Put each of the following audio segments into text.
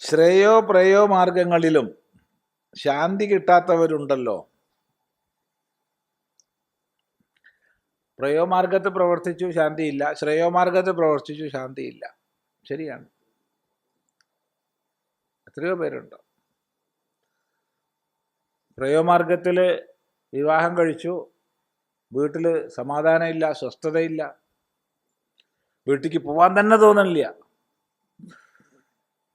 ശ്രേയോ പ്രേയോ മാർഗങ്ങളിലും ശാന്തി കിട്ടാത്തവരുണ്ടല്ലോ. പ്രയോമാർഗത്ത് പ്രവർത്തിച്ചു ശാന്തിയില്ല. ശ്രേയോമാർഗത്ത് പ്രവർത്തിച്ചു ശാന്തിയില്ല. ശരിയാണ്. എത്രയോ പേരുണ്ട്. പ്രയോമാർഗത്തിൽ വിവാഹം കഴിച്ചു. വീട്ടിൽ സമാധാനമില്ല സ്വസ്ഥതയില്ല. വീട്ടിലേക്ക് പോവാൻ തന്നെ തോന്നണില്ല.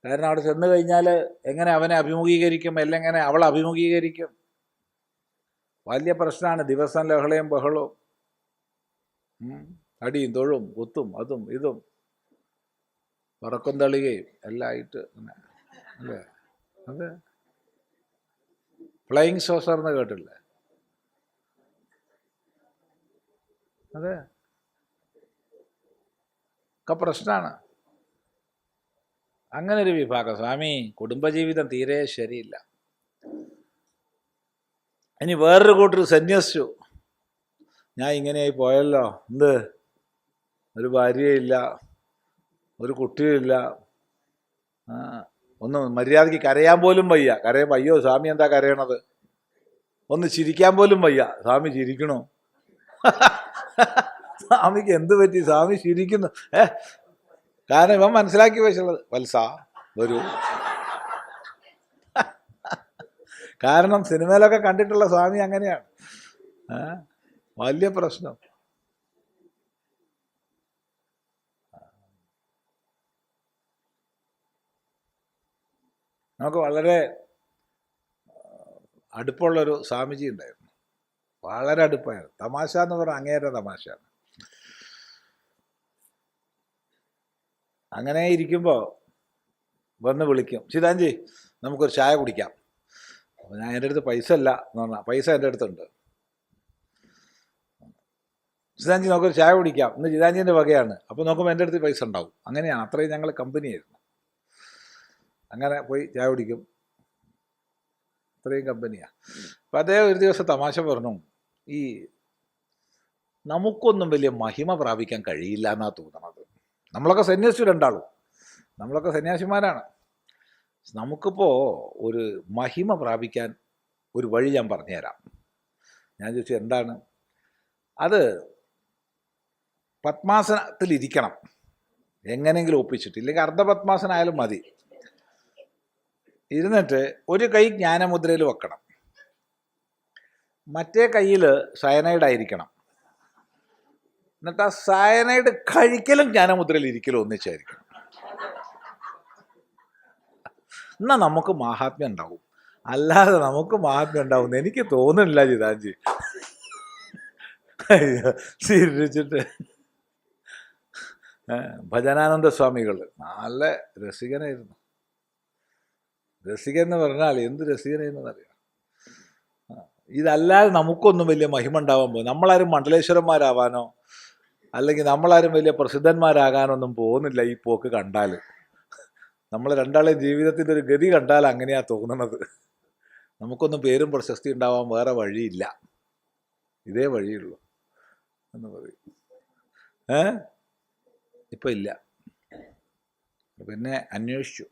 കാരണം അവിടെ ചെന്ന് കഴിഞ്ഞാൽ എങ്ങനെ അവനെ അഭിമുഖീകരിക്കും അല്ലെങ്ങനെ അവൾ അഭിമുഖീകരിക്കും? വലിയ പ്രശ്നമാണ് ദിവസം ലഹളയും ബഹളവും. അടിയും തൊഴും കുത്തും അതും ഇതും. പറക്കും തളികയും എല്ലാം ആയിട്ട് അല്ലേ? അതെ ഫ്ലൈങ് സോസർ എന്ന് കേട്ടില്ലേ? അതെ. ഒക്കെ പ്രശ്നമാണ്. അങ്ങനെ ഒരു വിഭാഗം. സ്വാമി കുടുംബജീവിതം തീരെ ശരിയില്ല. ഇനി വേറൊരു കൂട്ടർ സന്യസിച്ചു. ഞാൻ ഇങ്ങനെയായി പോയല്ലോ. എന്ത്? ഒരു ഭാര്യയില്ല ഒരു കുട്ടിയില്ല ഒന്ന് മര്യാദയ്ക്ക് കരയാൻ പോലും വയ്യ. കരയാൻ വയ്യോ? സ്വാമി എന്താ കരയണത്? ഒന്ന് ചിരിക്കാൻ പോലും വയ്യ. സ്വാമി ചിരിക്കണോ? സ്വാമിക്ക് എന്ത് പറ്റി? സ്വാമി ചിരിക്കുന്നു. ഏ കാരണം ഇവൻ മനസ്സിലാക്കി വെച്ചുള്ളത് വത്സ വരൂ. കാരണം സിനിമയിലൊക്കെ കണ്ടിട്ടുള്ള സ്വാമി അങ്ങനെയാണ്. വലിയ പ്രശ്നം. നമുക്ക് വളരെ അടുപ്പമുള്ളൊരു സ്വാമിജി ഉണ്ടായിരുന്നു. വളരെ അടുപ്പമായിരുന്നു തമാശ എന്ന് പറഞ്ഞാൽ അങ്ങേരെ തമാശയാണ്. അങ്ങനെ ഇരിക്കുമ്പോൾ വന്ന് വിളിക്കും. സീതാഞ്ചി നമുക്കൊരു ചായ കുടിക്കാം. അപ്പോൾ ഞാൻ എന്റെ അടുത്ത് പൈസ അല്ല എന്ന് പറഞ്ഞാൽ പൈസ എന്റെ അടുത്തുണ്ട്. ജിതാഞ്ചി നമുക്കൊരു ചായ കുടിക്കാം. ഇന്ന് ജിതാഞ്ചിന്റെ വകയാണ്. അപ്പോൾ നോക്കുമ്പോൾ എന്റെ അടുത്ത് പൈസ ഉണ്ടാവും. അങ്ങനെയാണ്. അത്രയും ഞങ്ങൾ കമ്പനിയായിരുന്നു അങ്ങനെ പോയി ചായ കുടിക്കും. അത്രയും കമ്പനിയാണ് അപ്പം അദ്ദേഹം ഒരു ദിവസം തമാശ പറഞ്ഞു. ഈ നമുക്കൊന്നും വലിയ മഹിമ പ്രാപിക്കാൻ കഴിയില്ല എന്നാണ് തോന്നണത്. നമ്മളൊക്കെ സന്യാസി രണ്ടാളും. നമ്മളൊക്കെ സന്യാസിമാരാണ്. നമുക്കിപ്പോൾ ഒരു മഹിമ പ്രാപിക്കാൻ ഒരു വഴി ഞാൻ പറഞ്ഞുതരാം. ഞാൻ ചോദിച്ചു എന്താണ്? അത് പത്മാസനത്തിലിരിക്കണം എങ്ങനെയെങ്കിലും ഒപ്പിച്ചിട്ട്. ഇല്ലെങ്കിൽ അർദ്ധപത്മാസനായാലും മതി. ഇരുന്നിട്ട് ഒരു കൈ ജ്ഞാനമുദ്രയിൽ വെക്കണം. മറ്റേ കയ്യിൽ സയനൈഡ് ആയിരിക്കണം. എന്നിട്ട് ആ സയനൈഡ് കഴിക്കലും ജ്ഞാനമുദ്രയിൽ ഇരിക്കലും ഒന്നിച്ചായിരിക്കണം. എന്നാൽ നമുക്ക് മഹാത്മ്യം ഉണ്ടാവും. അല്ലാതെ നമുക്ക് മഹാത്മ്യം ഉണ്ടാവും എന്ന് എനിക്ക് തോന്നുന്നില്ല ജിതാജി ചിരിച്ചിട്ട്. ഭജനാനന്ദ സ്വാമികൾ നല്ല രസികനായിരുന്നു. രസികൻ എന്ന് പറഞ്ഞാൽ എന്ത് രസികനായിരുന്നു അറിയാം ഇതല്ലാതെ നമുക്കൊന്നും വലിയ മഹിമ ഉണ്ടാവാൻ പോകും. നമ്മളാരും മണ്ഡലേശ്വരന്മാരാവാനോ അല്ലെങ്കിൽ നമ്മളാരും വലിയ പ്രസിദ്ധന്മാരാകാനൊന്നും പോകുന്നില്ല ഈ പോക്ക് കണ്ടാൽ. നമ്മൾ രണ്ടാളെയും ജീവിതത്തിന്റെ ഒരു ഗതി കണ്ടാൽ അങ്ങനെയാണ് തോന്നുന്നത്. നമുക്കൊന്നും പേരും പ്രശസ്തി ഉണ്ടാവാൻ വേറെ വഴിയില്ല. ഇതേ വഴിയുള്ളൂ എന്ന് പറയും. ഏ? ഇപ്പം ഇല്ല. പിന്നെ അന്വേഷിച്ചു.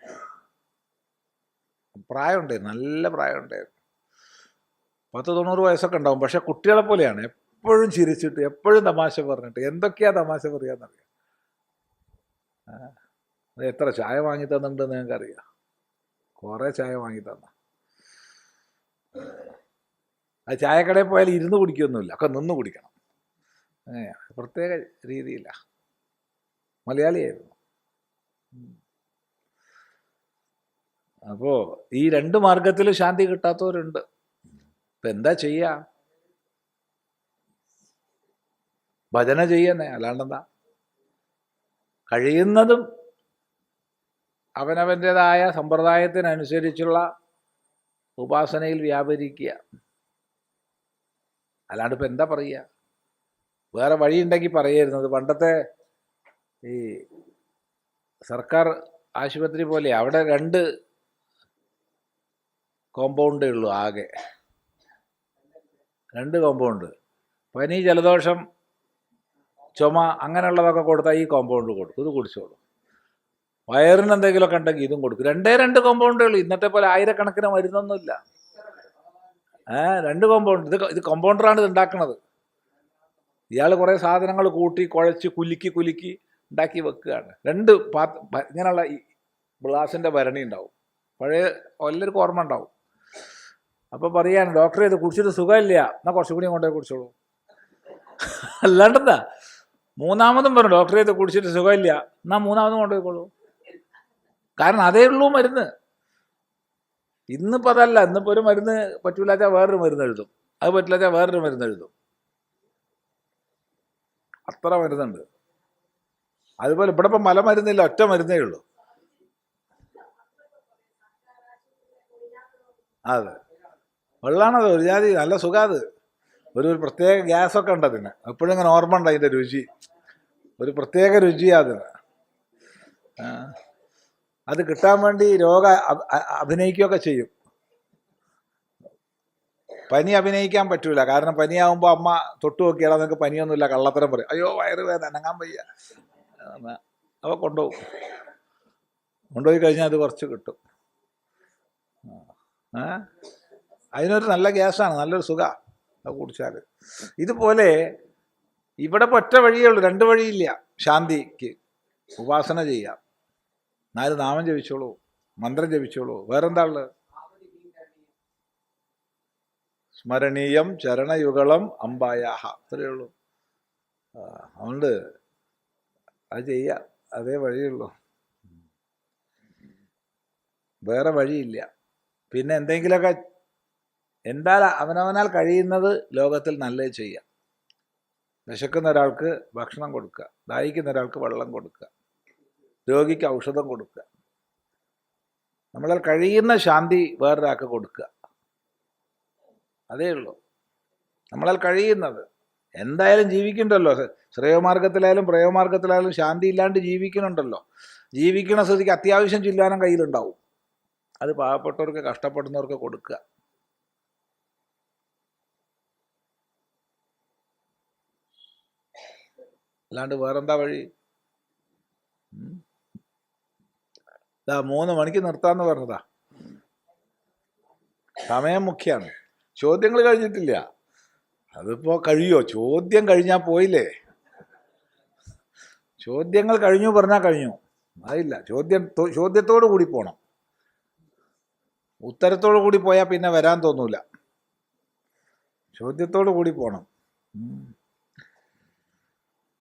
പ്രായമുണ്ടായിരുന്നു നല്ല പ്രായമുണ്ടായിരുന്നു. പത്ത് തൊണ്ണൂറ് വയസ്സൊക്കെ ഉണ്ടാവും. പക്ഷെ കുട്ടികളെ പോലെയാണ്. എപ്പോഴും ചിരിച്ചിട്ട് എപ്പോഴും തമാശ പറഞ്ഞിട്ട് എന്തൊക്കെയാ തമാശ പറയാന്നറിയാം? എത്ര ചായ വാങ്ങി തന്നിട്ടുണ്ടെന്ന് ഞങ്ങൾക്കറിയാം. കുറേ ചായ വാങ്ങി തന്ന. ആ ചായക്കടയിൽ പോയാൽ ഇരുന്ന് കുടിക്കൊന്നുമില്ല ഒക്കെ നിന്ന് കുടിക്കണം. പ്രത്യേക രീതിയില്ല മലയാളിയായിരുന്നു. അപ്പോൾ ഈ രണ്ട് മാർഗത്തിൽ ശാന്തി കിട്ടാത്തവരുണ്ട്. ഇപ്പം എന്താ ചെയ്യുക ഭജന ചെയ്യുന്നേ അല്ലാണ്ടെന്താ? കഴിയുന്നതും അവനവന്റെതായ സമ്പ്രദായത്തിനനുസരിച്ചുള്ള ഉപാസനയിൽ വ്യാപരിക്കുക. അല്ലാണ്ട് ഇപ്പം എന്താ പറയുക? വേറെ വഴിയുണ്ടെങ്കിൽ പറയരുന്നത് പണ്ടത്തെ ഈ സർക്കാർ ആശുപത്രി പോലെ അവിടെ രണ്ട് കോമ്പൗണ്ടേ ഉള്ളൂ ആകെ. രണ്ട് കോമ്പൗണ്ട്. പനി ജലദോഷം ചുമ അങ്ങനെയുള്ളതൊക്കെ കൊടുത്താൽ ഈ കോമ്പൗണ്ട് കൊടുക്കും. ഇത് കുടിച്ചോളൂ. വയറിന് എന്തെങ്കിലുമൊക്കെ ഉണ്ടെങ്കിൽ ഇതും കൊടുക്കും. രണ്ടേ രണ്ട് കോമ്പൗണ്ടേ ഉള്ളൂ. ഇന്നത്തെ പോലെ ആയിരക്കണക്കിന് മരുന്നൊന്നുമില്ല. ഏ രണ്ട് കോമ്പൗണ്ട് ഇത് ഇത് കോമ്പൗണ്ടറാണ് ഇത് ഉണ്ടാക്കുന്നത്. ഇയാൾ കുറേ സാധനങ്ങൾ കൂട്ടി കുഴച്ച് കുലുക്കി കുലുക്കി ഉണ്ടാക്കി വെക്കുകയാണ്. രണ്ട് പാ ഇങ്ങനെയുള്ള ഈ ഗ്ലാസിന്റെ ഭരണി ഉണ്ടാവും. പഴയ എല്ലാവർക്കും ഓർമ്മ ഉണ്ടാവും. അപ്പോൾ പറയാണ് ഡോക്ടറെ ഇത് കുടിച്ചിട്ട് സുഖമില്ല. എന്നാൽ കുറച്ചും കൂടി കൊണ്ടുപോയി കുടിച്ചോളൂ. അല്ലാണ്ടെന്താ? മൂന്നാമതും പറഞ്ഞു ഡോക്ടറെ ഇത് കുടിച്ചിട്ട് സുഖമില്ല. എന്നാൽ മൂന്നാമതും കൊണ്ടുപോയിക്കോളൂ. കാരണം അതേ ഉള്ളൂ മരുന്ന്. ഇന്നിപ്പോൾ അതല്ല ഇന്നിപ്പോൾ ഒരു മരുന്ന് പറ്റൂലാച്ചാൽ വേറൊരു മരുന്ന് എഴുതും. അത് പറ്റില്ലാച്ചാൽ വേറൊരു മരുന്ന് എഴുതും. അത്ര മരുന്നുണ്ട്. അതുപോലെ ഇവിടെ ഇപ്പം മല മരുന്നില്ല ഒറ്റ മരുന്നേ ഉള്ളൂ. അതെ. വെള്ളമാണത് ഒരു ജാതി നല്ല സുഖാത് ഒരു ഒരു പ്രത്യേക ഗ്യാസൊക്കെ ഉണ്ട് അതിന്. എപ്പോഴും ഇങ്ങനെ ഓർമ്മ ഉണ്ട് അതിന്റെ രുചി. ഒരു പ്രത്യേക രുചിയാണ് അതിന്. അത് കിട്ടാൻ വേണ്ടി രോഗ അഭ- അഭിനയിക്കുകയൊക്കെ ചെയ്യും. പനി അഭിനയിക്കാൻ പറ്റൂല. കാരണം പനിയാവുമ്പോൾ അമ്മ തൊട്ടു നോക്കിയാൽ നിങ്ങൾക്ക് പനിയൊന്നുമില്ല. കള്ളത്തരം പറയും. അയ്യോ വയറ് വേദന അനങ്ങാൻ വയ്യ. അപ്പോൾ കൊണ്ടുപോകും. കൊണ്ടുപോയി കഴിഞ്ഞാൽ അത് കുറച്ച് കിട്ടും. അതിനൊരു നല്ല ഗ്യാസാണ്. നല്ലൊരു സുഖ. അത് കുടിച്ചാൽ ഇതുപോലെ ഇവിടെ ഒറ്റ വഴിയേ ഉള്ളൂ രണ്ട് വഴിയില്ല. ശാന്തിക്ക് ഉപാസന ചെയ്യാം. നാല് നാമം ജപിച്ചോളൂ മന്ത്രം ജപിച്ചോളൂ. വേറെന്താ ഉള്ളത്? സ്മരണീയം ചരണയുഗളം അമ്പായാഹ. അത്രയേ ഉള്ളൂ. അതുകൊണ്ട് അത് ചെയ്യാം. അതേ വഴിയുള്ളൂ വേറെ വഴിയില്ല. പിന്നെ എന്തെങ്കിലുമൊക്കെ എന്താ അവനവനാൽ കഴിയുന്നത് ലോകത്തിൽ നല്ലത് ചെയ്യാം. വിശക്കുന്ന ഒരാൾക്ക് ഭക്ഷണം കൊടുക്കുക. ദാഹിക്കുന്ന ഒരാൾക്ക് വെള്ളം കൊടുക്കുക. രോഗിക്ക് ഔഷധം കൊടുക്കുക. നമ്മളാൽ കഴിയുന്ന ശാന്തി വേറൊരാൾക്ക് കൊടുക്കുക. അതേ ഉള്ളൂ. നമ്മളാൽ കഴിയുന്നത്. എന്തായാലും ജീവിക്കണ്ടല്ലോ. ശ്രേയമാർഗത്തിലായാലും പ്രയോമാർഗത്തിലായാലും ശാന്തി ഇല്ലാണ്ട് ജീവിക്കണുണ്ടല്ലോ. ജീവിക്കണ സ്ഥിതിക്ക് അത്യാവശ്യം ചില്ലാനം കയ്യിലുണ്ടാവും. അത് പാവപ്പെട്ടവർക്ക് കഷ്ടപ്പെടുന്നവർക്ക് കൊടുക്കുക. അല്ലാണ്ട് വേറെന്താ വഴി? ഇതാ മൂന്ന് മണിക്ക് നിർത്താന്ന് പറഞ്ഞതാ. സമയം മുഖ്യാണ്. ചോദ്യങ്ങൾ കഴിഞ്ഞിട്ടില്ല. അതിപ്പോ കഴിയോ? ചോദ്യം കഴിഞ്ഞാ പോയില്ലേ? ചോദ്യങ്ങൾ കഴിഞ്ഞു പറഞ്ഞാൽ കഴിഞ്ഞു. അതില്ല. ചോദ്യം ചോദ്യത്തോടു കൂടി പോണം. ഉത്തരത്തോടു കൂടി പോയാൽ പിന്നെ വരാൻ തോന്നൂല. ചോദ്യത്തോടു കൂടി പോണം.